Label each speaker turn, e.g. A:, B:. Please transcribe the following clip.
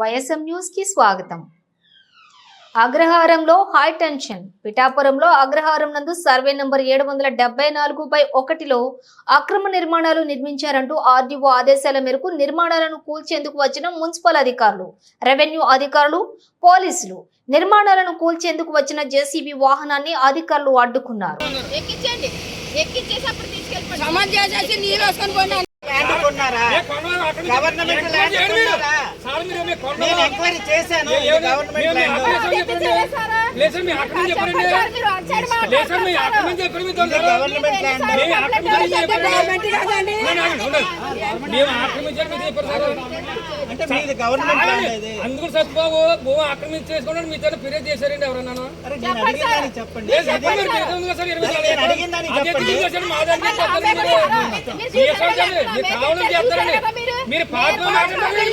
A: YSM న్యూస్కి స్వాగతం. అగ్రహారంలో హై టెన్షన్. పిఠాపురంలో అగ్రహారం నందు సర్వే నంబర్ ఏడు వందల డెబ్బై నాలుగు బై ఒకటిలో అక్రమ నిర్మాణాలు నిర్మించారంటూ ఆర్డీఓ ఆదేశాల మేరకు నిర్మాణాలను కూల్చేందుకు వచ్చిన మున్సిపల్ అధికారులు రెవెన్యూ అధికారులు పోలీసులు. నిర్మాణాలను కూల్చేందుకు వచ్చిన జేసీబీ వాహనాన్ని అధికారులు అడ్డుకున్నారు.
B: గవర్నమెంట్ ల్యాండ్ కొన్నారా? నేను ఎంక్వైరీ చేశాను.
C: అందుకు సత్బాబు భూమి ఆక్రమించేసుకున్నాడు మీతో ఫిర్యాదు చేశారండి ఎవరన్నా
B: చెప్పండి
C: మీరు
D: మీరు
C: కావాలని మాట్లాడారు